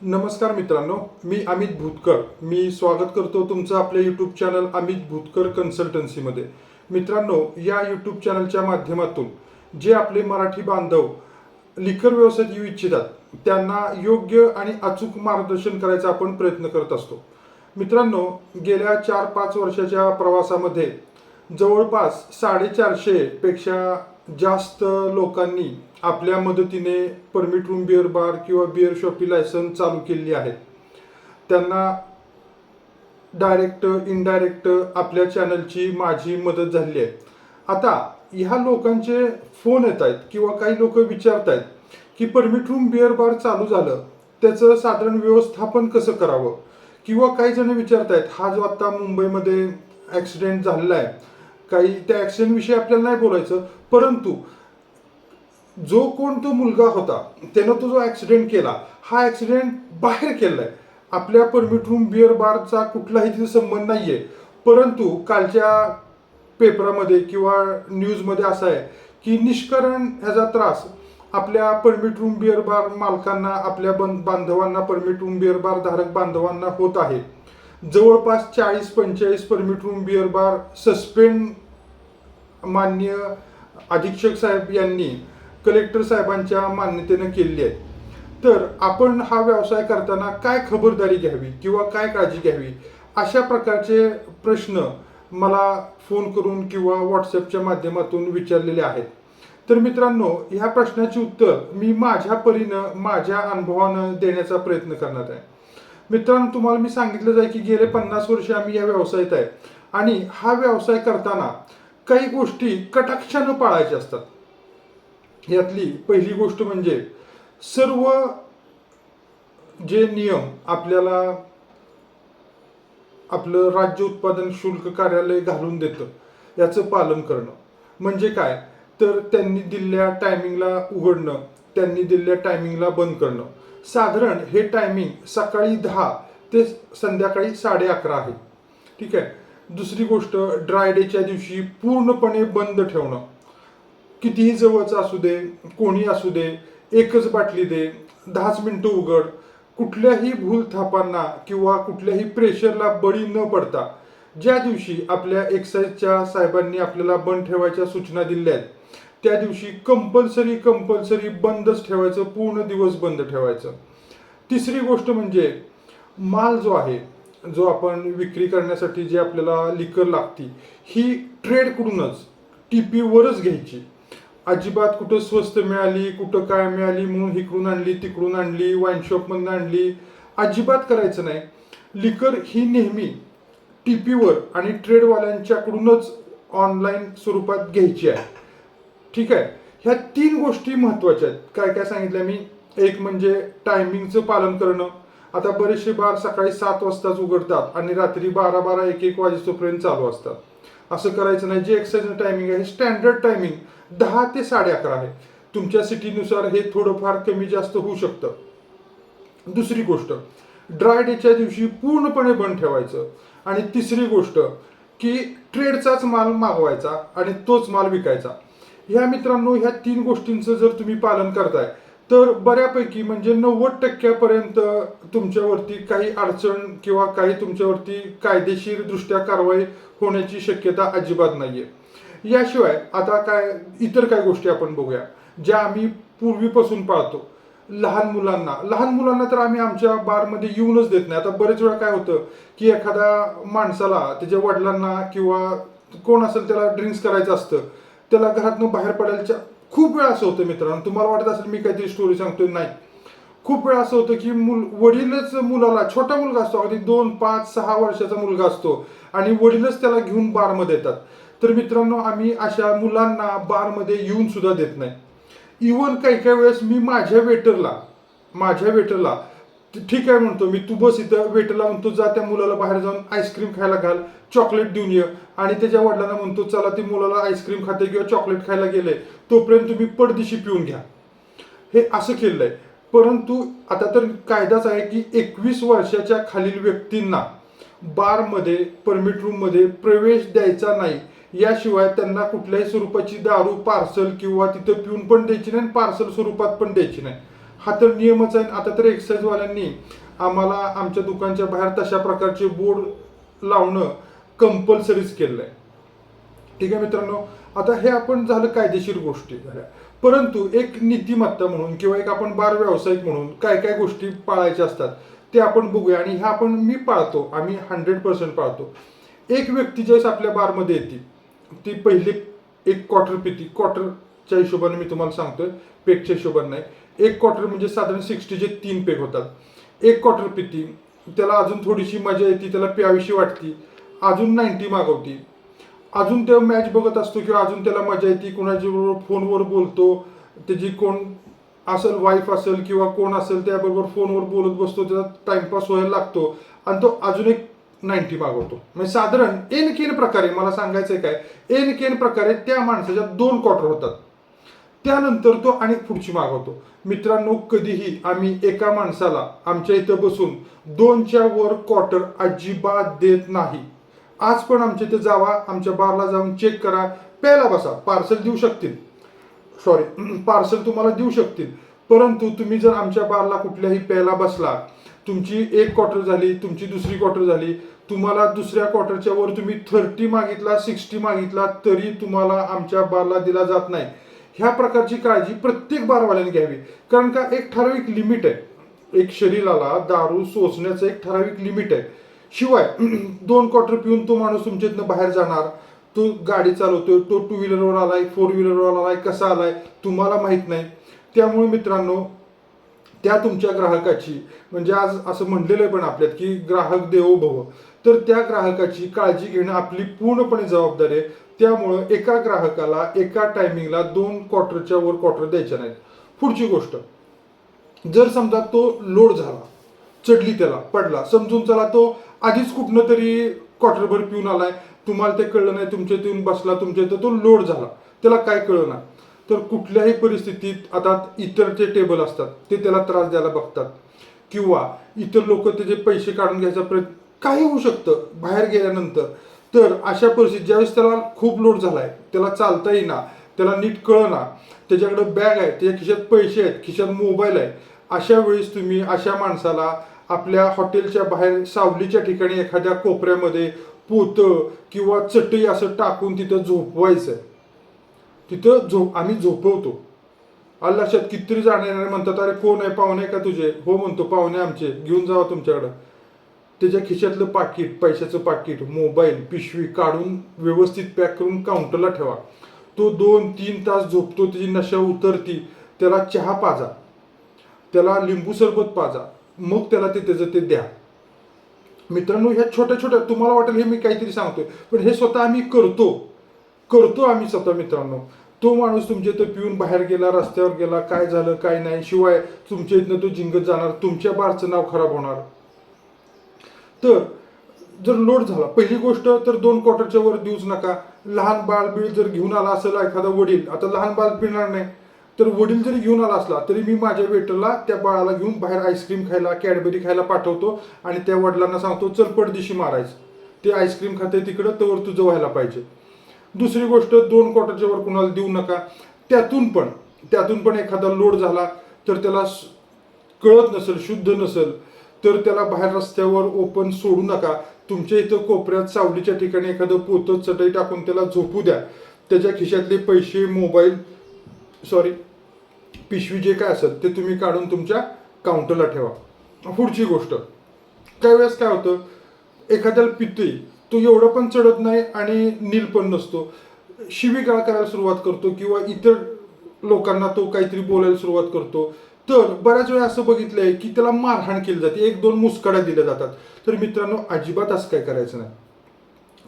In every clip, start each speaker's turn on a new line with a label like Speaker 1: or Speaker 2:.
Speaker 1: नमस्कार मित्रांनो मी अमित भूतकर. मी स्वागत करतो तुमचं आपल्या यूट्यूब चॅनल अमित भूतकर कन्सल्टन्सीमध्ये मित्रांनो या यूट्यूब चॅनलच्या माध्यमातून जे आपले मराठी बांधव लिखर व्यवसायात येऊ इच्छितात त्यांना योग्य आणि अचूक मार्गदर्शन करायचा आपण प्रयत्न करत असतो. मित्रांनो गेल्या चार पाच वर्षाच्या प्रवासामध्ये जवळपास साडेचारशे पेक्षा जास्त लोकांनी आपल्या मदतीने परमिट रूम बिअर बार किंवा बिअर शॉपी लायसन चालू केलेली आहेत त्यांना डायरेक्ट इनडायरेक्ट आपल्या चॅनलची माझी मदत झाली आहे. आता ह्या लोकांचे फोन येत आहेत किंवा काही लोक विचारत आहेत की परमिट रूम बिअर बार चालू झालं त्याचं साधारण व्यवस्थापन कसं करावं? किंवा काही जण विचारत आहेत हा जो आता मुंबईमध्ये ॲक्सिडेंट झालेला आहे काही त्या ॲक्सिडेंट विषयी आपल्याला नाही बोलायचं परंतु जो कोण तो मुलगा होता त्यानं तो जो ॲक्सिडेंट केला हा ॲक्सिडेंट बाहेर केलाय आपल्या परमिट रूम बिअर बारचा कुठलाही तिथे संबंध नाहीये. परंतु कालच्या पेपरामध्ये किंवा न्यूजमध्ये असं आहे की निष्करण ह्याचा त्रास. आपल्या परमिट रूम बिअर बार मालकांना आपल्या बं- बांधवांना परमिट रूम बिअर बार धारक बांधवांना होत आहे. जवळपास चाळीस पंचेचाळीस permit room beer bar suspend मान्य अधीक्षक साहेब यांनी कलेक्टर साहेबांच्या मान्यतेनं केलेली आहेत. तर आपण हा व्यवसाय करताना काय खबरदारी घ्यावी किंवा काय काळजी घ्यावी? अशा प्रकारचे प्रश्न मला फोन करून किंवा व्हॉट्सअपच्या माध्यमातून विचारलेले आहेत. तर मित्रांनो ह्या प्रश्नाची उत्तर मी माझ्या परीनं माझ्या अनुभवानं देण्याचा प्रयत्न करणार आहे. मित्रांनो तुम्हाला मी सांगितलं आहे की गेले पन्नास वर्ष आम्ही या व्यवसायात आहे. आणि हा व्यवसाय करताना काही गोष्टी कटाक्षानं पाळायच्या असतात. यातली पहिली गोष्ट म्हणजे सर्व जे नियम आपल्याला आपलं राज्य उत्पादन शुल्क कार्यालय घालून देतं याचं पालन करणं. म्हणजे काय? तर त्यांनी दिलेल्या टायमिंगला उघडणं त्यांनी दिलेल्या टायमिंगला बंद करणं. साधारण हे टायमिंग सकाळी दहा ते संध्याकाळी साडे अकरा आहे. ठीक आहे? दुसरी गोष्ट ड्राय डेच्या दिवशी पूर्णपणे बंद ठेवणं. कितीही जवळचं असू दे कोणी असू दे एकच बाटली दे दहाच मिनटं उघड. कुठल्याही भूल थापांना किंवा कुठल्याही प्रेशरला बळी न पडता ज्या दिवशी आपल्या एक्साईजच्या साहेबांनी आपल्याला बंद ठेवायच्या सूचना दिल्या आहेत त्या दिवशी कंपल्सरी कंपल्सरी बंदच ठेवायचं पूर्ण दिवस बंद ठेवायचं. तिसरी गोष्ट म्हणजे माल जो आहे जो आपण विक्री करण्यासाठी जे आपल्याला लिकर लागती ही ट्रेडकडूनच टी पीवरच घ्यायची. अजिबात कुठं स्वस्त मिळाली कुठं काय मिळाली म्हणून इकडून आणली तिकडून आणली वाईन शॉपमधून आणली अजिबात करायचं नाही. लिकर ही नेहमी टी पीवर आणि ट्रेडवाल्यांच्याकडूनच ऑनलाईन स्वरूपात घ्यायची आहे. ठीक आहे? ह्या तीन गोष्टी महत्त्वाच्या आहेत. काय काय सांगितलं मी? एक म्हणजे टायमिंगचं पालन करणं. आता बरेचसे बार सकाळी सात वाजताच उघडतात आणि रात्री बारा बारा एक एक वाजेचोपर्यंत चालू असतात. असं करायचं नाही. जे एक्सरसाइज टायमिंग आहे स्टँडर्ड टायमिंग दहा ते साडे अकरा आहे. तुमच्या सिटीनुसार हे थोडंफार कमी जास्त होऊ शकतं. दुसरी गोष्ट ड्राय डेच्या दिवशी पूर्णपणे बंद ठेवायचं. आणि तिसरी गोष्ट की ट्रेडचाच माल मागवायचा आणि तोच माल विकायचा. ह्या मित्रांनो ह्या तीन गोष्टींचं जर तुम्ही पालन करताय तर बऱ्यापैकी म्हणजे नव्वद टक्क्यापर्यंत तुमच्यावरती काही अडचण किंवा काही तुमच्यावरती कायदेशीर दृष्ट्या कारवाई होण्याची शक्यता अजिबात नाहीये. याशिवाय आता काय इतर काय गोष्टी आपण बघूया ज्या आम्ही पूर्वीपासून पाळतो. लहान मुलांना लहान मुलांना तर आम्ही आमच्या बारमध्ये येऊनच देत नाही. आता बरेच वेळा काय होतं की एखाद्या माणसाला त्याच्या वडिलांना किंवा कोण असेल त्याला ड्रिंक्स करायचं असतं त्याला घरातनं बाहेर पडायच्या खूप वेळा असं होतं मित्रांनो. तुम्हाला वाटत असेल मी काहीतरी स्टोरी सांगतोय. नाही. खूप वेळा असं होतं की मुल वडीलच मुलाला छोटा मुलगा असतो अगदी दोन पाच सहा वर्षाचा मुलगा असतो. आणि वडीलच त्याला घेऊन बारमध्ये येतात तर मित्रांनो आम्ही अशा मुलांना बारमध्ये येऊन सुद्धा देत नाही. इवन काही काही वेळेस मी माझ्या वेटरला माझ्या वेटरला ठीक आहे म्हणतो मी तू बस इथं वेटरला म्हणतो जा त्या मुलाला बाहेर जाऊन आईस्क्रीम खायला घाल चॉकलेट देऊन ये. आणि त्याच्या वडिलांना म्हणतो चला ते मुलाला आईस्क्रीम खाते किंवा चॉकलेट खायला गेले तोपर्यंत तुम्ही पडदिशी पिऊन घ्या. हे असं केलंय. परंतु आता तर कायदाच आहे की एकवीस वर्षाच्या खालील व्यक्तींना बारमध्ये परमिट रूममध्ये प्रवेश द्यायचा नाही. याशिवाय त्यांना कुठल्याही स्वरूपाची दारू पार्सल किंवा तिथं पिऊन पण द्यायची नाही पार्सल स्वरूपात पण द्यायची नाही. हा तर नियमच आहे. आता तर एक्साईजवाल्यांनी आम्हाला आमच्या दुकानच्या बाहेर तशा प्रकारचे बोर्ड लावणं कंपल्सरीच केलं आहे. ठीक आहे मित्रांनो? आता हे आपण झालं कायदेशीर गोष्टी. झाल्या परंतु एक नीतिमत्ता म्हणून किंवा एक आपण बार व्यावसायिक म्हणून काय काय गोष्टी पाळायच्या असतात ते आपण बघूया. आणि ह्या आपण मी पाळतो. आम्ही हंड्रेड पर्सेंट पाळतो. एक व्यक्ती ज्यावेळेस आपल्या बारमध्ये येते ती पहिली एक क्वार्टर पिती. क्वार्टरच्या हिशोबाने मी तुम्हाला सांगतोय पेकच्या हिशोबाने नाही. एक क्वार्टर म्हणजे साधारण सिक्स्टीचे तीन पेक होतात. एक क्वार्टर पिती त्याला अजून थोडीशी मजा येते त्याला प्यावीशी वाटती. अजून नाईन्टी मागवती. अजून ते मॅच बघत असतो किंवा अजून त्याला मजा येते कोणाच्याबरोबर फोनवर बोलतो त्याची कोण असेल वाईफ असेल किंवा कोण असेल त्याबरोबर फोनवर बोलत बसतो त्याचा टाइमपास व्हायला लागतो. आणि तो अजून एक नाईन्टी मागवतो. म्हणजे साधारण एन केन प्रकारे मला सांगायचंय काय? एन केन प्रकारे त्या माणसाच्या दोन क्वार्टर होतात. त्यानंतर तो अनेक पुढची मागवतो. मित्रांनो कधीही आम्ही एका माणसाला आमच्या इथं बसून दोनच्या वर क्वार्टर अजिबात देत नाही. आज पण आमच्या इथे जावा आमच्या बारला जाऊन चेक करा. प्यायला बसा. पार्सल देऊ शकतील. सॉरी पार्सल तुम्हाला देऊ शकतील. परंतु तुम्ही जर आमच्या बारला कुठल्याही प्यायला बसला तुमची एक क्वार्टर झाली तुमची दुसरी क्वार्टर झाली तुम्हाला दुसऱ्या क्वार्टरच्या वर तुम्ही थर्टी मागितला सिक्स्टी मागितला तरी तुम्हाला आमच्या बारला दिला जात नाही. ह्या प्रकारची काळजी प्रत्येक बारवाल्याने घ्यावी. कारण का एक ठराविक लिमिट आहे. एक शरीराला दारू सोसण्याचं एक ठराविक लिमिट आहे. शिवाय दोन क्वार्टर पिऊन तो माणूस तुमच्यातनं बाहेर जाणार. तो गाडी चालवतोय तो टू व्हीलरवर आलाय फोर व्हीलरवर आलाय कसा आलाय तुम्हाला माहीत नाही. त्यामुळे मित्रांनो त्या तुमच्या ग्राहकाची म्हणजे आज असं म्हणलेलं आहे पण आपल्यात की ग्राहक देवो भव. तर त्या ग्राहकाची काळजी घेणं आपली पूर्णपणे जबाबदारी आहे. त्यामुळं एका ग्राहकाला एका टायमिंगला दोन क्वार्टरच्या वर क्वार्टर द्यायच्या नाहीत. पुढची गोष्ट. जर समजा तो लोड झाला चढली त्याला पडला समजून चला तो आधीच कुठनं तरी क्वार्टरभर पिऊन आलाय तुम्हाला ते कळलं नाही तुमच्या इथं बसला तुमच्या इथं तो लोड झाला त्याला काय कळलं नाही तर कुठल्याही परिस्थितीत आता इतर जे टेबल असतात ते त्याला त्रास द्यायला बघतात. किंवा इतर लोक त्याचे पैसे काढून घ्यायचा प्रयत्न काही होऊ शकतं बाहेर गेल्यानंतर. तर अशा परिस्थितीत ज्यावेळेस त्याला खूप लोड झालाय त्याला चालता येईना त्याला नीट कळना त्याच्याकडे बॅग आहे त्याच्या खिशात पैसे आहेत खिशात मोबाईल आहे अशा वेळेस तुम्ही अशा माणसाला आपल्या हॉटेलच्या बाहेर सावलीच्या ठिकाणी एखाद्या कोपऱ्यामध्ये पोतं किंवा चटई असं टाकून तिथं झोपवायचं आहे तिथं झोप आम्ही झोपवतो. आलं लक्षात कितीतरी जाणारे म्हणतात अरे कोण आहे पाहुणे आहे का तुझे? हो म्हणतो पाहुणे आमचे घेऊन जावा तुमच्याकडं. त्याच्या खिशातलं पाकिट पैशाचं पाकिट मोबाईल पिशवी काढून व्यवस्थित पॅक करून काउंटरला ठेवा. तो दोन तीन तास झोपतो त्याची नशा उतरती त्याला चहा पाजा. त्याला लिंबू सरबत पाजा. मग त्याला ते त्याचं ते द्या. मित्रांनो ह्या छोट्या छोट्या तुम्हाला वाटेल हे मी काहीतरी सांगतोय पण हे स्वतः आम्ही करतो. करतो आम्ही स्वतः मित्रांनो. तो माणूस तुमच्या इथं पिऊन बाहेर गेला रस्त्यावर गेला काय झालं काय नाही शिवाय तुमच्या इथनं तो जिंकत जाणार तुमच्या बारचं नाव खराब होणार. तर जर लोड झाला पहिली गोष्ट तर दोन क्वार्टरच्या वर देऊच नका. लहान बाळ बीळ जर घेऊन आला असेल एखादा वडील आता लहान बाळ पिणार नाही तर वडील जरी घेऊन आला असला तरी मी माझ्या वेटरला त्या बाळाला घेऊन बाहेर आईस्क्रीम खायला कॅडबरी खायला पाठवतो आणि त्या वडिलांना सांगतो चल पडदिशी मारायचं. ते आईस्क्रीम खाते तिकडं तवर तुझं व्हायला पाहिजे. दुसरी गोष्ट दोन कोटाच्या वर कुणाला देऊ नका. त्यातून पण त्यातून पण एखादा लोड झाला तर त्याला कळत नसेल शुद्ध नसेल तर त्याला बाहेर रस्त्यावर ओपन सोडू नका. तुमच्या इथं कोपऱ्यात सावलीच्या ठिकाणी एखादं पोतं चटई टाकून त्याला झोपू द्या. त्याच्या खिशातले पैसे मोबाईल सॉरी पिशवी जे काय असेल ते तुम्ही काढून तुमच्या काउंटरला ठेवा. पुढची गोष्ट. काही वेळेस काय होतं एखाद्याला पितोय तो एवढं पण चढत नाही आणि नील पण नसतो. शिवीगाळ करायला सुरुवात करतो किंवा इतर लोकांना तो काहीतरी बोलायला सुरुवात करतो. तर बऱ्याच वेळा असं बघितलंय की त्याला मारहाण केली जाते. एक दोन मुस्काड्या दिल्या जातात. तर मित्रांनो अजिबात असं काय करायचं नाही.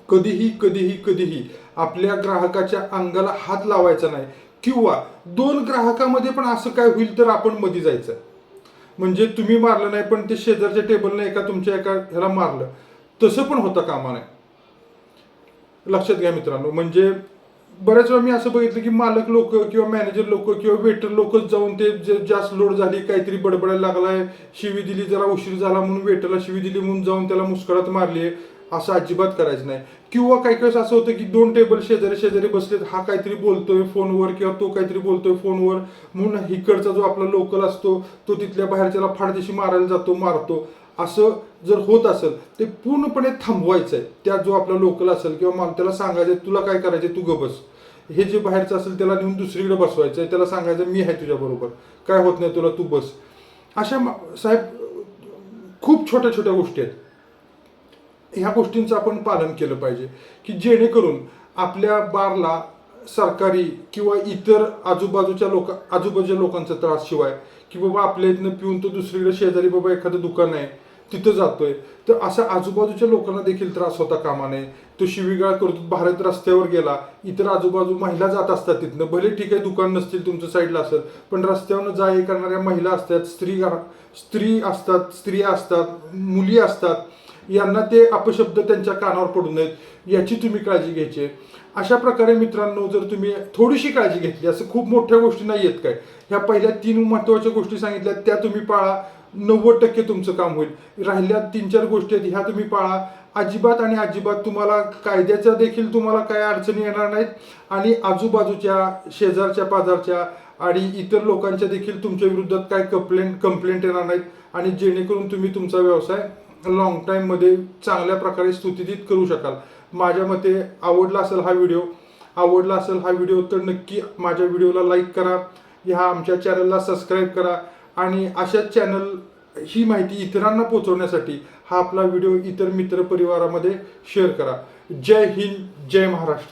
Speaker 1: कधीही कधीही कधीही आपल्या ग्राहकाच्या अंगाला हात लावायचा नाही. किंवा दोन ग्राहकामध्ये पण असं काय होईल तर आपण मध्ये जायचं. म्हणजे तुम्ही मारलं नाही पण ते शेजारच्या टेबलने एका तुमच्या एका ह्याला मारलं. तसं पण होता कामा नाही लक्षात घ्या मित्रांनो म्हणजे बऱ्याच वेळा मी असं बघितलं की मालक लोक किंवा मॅनेजर लोक किंवा वेटर लोकच जाऊन ते जे जास्त लोड झाली काहीतरी बडबडायला लागलाय शिवी दिली जरा उशीर झाला म्हणून वेटरला शिवी दिली म्हणून जाऊन त्याला मुस्कळात मारली असं अजिबात करायचं नाही. किंवा काही वेळेस असं होतं की दोन टेबल शेजारी शेजारी बसलेत हा काहीतरी बोलतोय फोनवर किंवा तो काहीतरी बोलतोय फोनवर म्हणून इकडचा जो आपला लोकल असतो तो तिथल्या बाहेरच्याला फाडदेशी मारायला जातो मारतो. असं जर होत असेल ते पूर्णपणे थांबवायचं आहे. त्या जो आपला लोकल असेल किंवा मग त्याला सांगायचं तुला काय करायचं तू ग बस. हे जे बाहेरचं असेल त्याला नेऊन दुसरीकडे बसवायचं त्याला सांगायचं मी आहे तुझ्याबरोबर काय होत नाही तुला? तू बस. अशा साहेब खूप छोट्या छोट्या गोष्टी आहेत. ह्या गोष्टींचं आपण पालन केलं पाहिजे की जेणेकरून आपल्या बारला सरकारी किंवा इतर आजूबाजूच्या लोक आजूबाजूच्या लोकांचा त्रास शिवाय की बाबा आपल्या इथनं पिऊन तो दुसरीकडे शेजारी बाबा एखादं दुकान आहे तिथं जातोय. तर असा आजूबाजूच्या लोकांना देखील त्रास होता कामा नये तो शिवीगाळ करतो भारत रस्त्यावर गेला. इतर आजूबाजू महिला जात असतात तिथनं. भले ठीक आहे दुकान नसतील तुमच्या साईडला असेल पण रस्त्यावरनं जा हे करणाऱ्या महिला असतात स्त्री स्त्री असतात स्त्रिया असतात मुली असतात. यांना ते अपशब्द त्यांच्या कानावर पडू नयेत. याची तुम्ही काळजी घ्यायची. आहे. अशा प्रकारे मित्रांनो जर तुम्ही थोडीशी काळजी घेतली असं खूप मोठ्या गोष्टी नाही आहेत काय. ह्या पहिल्या तीन महत्त्वाच्या गोष्टी सांगितल्या त्या तुम्ही पाळा. नव्वद टक्के तुमचं काम होईल. राहिल्या तीन चार गोष्टी आहेत ह्या तुम्ही पाळा. अजिबात आणि अजिबात तुम्हाला कायद्याच्या देखील तुम्हाला काय अडचणी येणार नाहीत. आणि आजूबाजूच्या शेजारच्या पाजारच्या आणि इतर लोकांच्या देखील तुमच्या विरुद्धात काय कंप्लेंट कंप्लेंट येणार नाहीत. आणि जेणेकरून तुम्ही तुमचा व्यवसाय लॉंग टाईममध्ये चांगल्या प्रकारे स्तुतीत करू शकाल. माझ्या मते आवडला असेल हा व्हिडिओ आवडला असेल हा व्हिडिओ तर नक्की माझ्या व्हिडिओला लाईक करा. ह्या आमच्या चॅनलला सबस्क्राईब करा. आणि अशा चॅनल ही माहिती इतरांना पोहोचवण्यासाठी हा आपला व्हिडिओ इतर मित्र परिवारामध्ये शेअर करा. जय हिंद जय महाराष्ट्र.